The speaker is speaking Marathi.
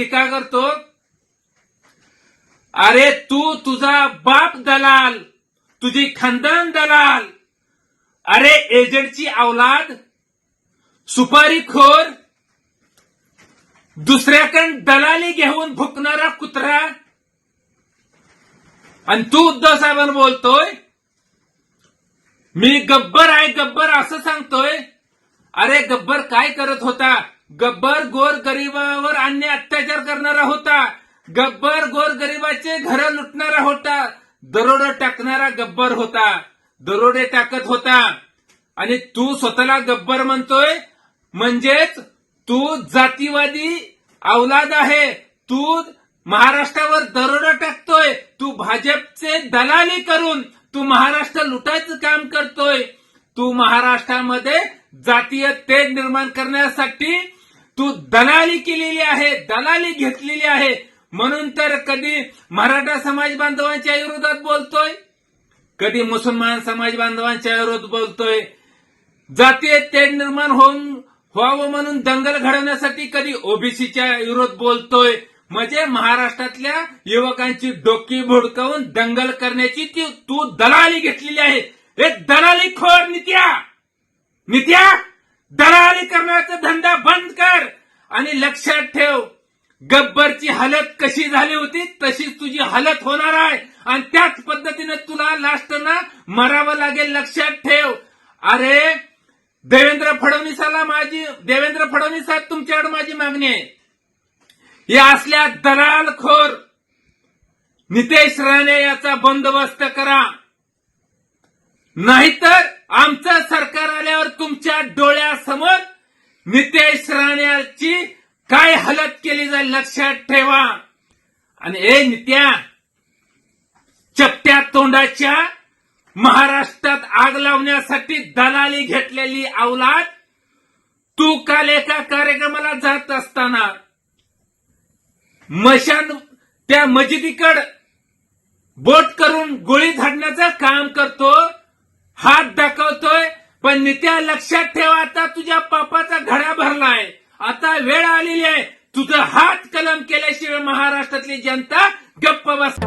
टीका करतो. अरे तू तुझा बाप दलाल तुझी खानदान दलाल. अरे एजंटची अवलाद सुपारीखोर दुसऱ्याकडून दलाली घेऊन भुकणारा कुत्रा. आणि तू उद्धव साहेबांना बोलतोय मी गब्बर आहे गब्बर असं सांगतोय. अरे गब्बर काय करत होता? गब्बर गोर गरिबावर अन्य अत्याचार करणारा होता. गब्बर गोर गरिबाचे घर लुटणारा होता. दरोडे टाकणारा गब्बर होता. दरोडे टाकत होता. आणि तू स्वतःला गब्बर म्हणतोय? म्हणजेच तू जातीवादी अवलाद आहे. तू महाराष्ट्रावर दरोडा टाकतोय. तू भाजपचे दलाली करून तू महाराष्ट्र लुटायचं काम करतोय. तू महाराष्ट्रामध्ये जातीय तेज निर्माण करण्यासाठी तू दलाली केलेली आहे दलाली घेतलेली आहे. म्हणून तर कधी मराठा समाज बांधवांच्या विरोधात बोलतोय? कधी मुसलमान समाज बांधवांच्या विरोधात बोलतोय? जातीय तेढ निर्माण होऊन व्हावं म्हणून दंगल घडवण्यासाठी कधी ओबीसीच्या विरोध बोलतोय? म्हणजे महाराष्ट्रातल्या युवकांची डोकी भुडकावून दंगल करण्याची ती तू दलाली घेतलेली आहे. एक दलाली खोर नित्या! नित्या दलाली करण्याचा धंदा बंद कर आणि लक्षात ठेव गब्बरची हालत कशी झाली होती तशीच तुझी हालत होणार आहे. आणि त्याच पद्धतीने तुला लास्टना मरावं लागेल लक्षात ठेव. अरे देवेंद्र फडणवीसाला माझी देवेंद्र फडणवीस साहेब तुमच्याकडे माझी मागणी आहे. या असल्या दलालखोर नितेश राणे याचा बंदोबस्त करा. नाहीतर आमचं सरकार आल्यावर तुमच्या डोळ्यासमोर नितेश राणेची काय हालत केली जाईल लक्षात ठेवा. आणि ए नित्या चपट्या तोंडाच्या महाराष्ट्रात आग लावण्यासाठी दलाली घेतलेली अवलाद तू काल एका कार्यक्रमाला जात असताना? मशान त्या मजिदीकड बोट करून गोळी झाडण्याचं काम करतो हात दाखवतोय पण नित्या लक्षात ठेवा आता तुझ्या नाही. आता वेळ आलेली आहे. तुझं हात कलम केल्याशिवाय महाराष्ट्रातली जनता गप्प बस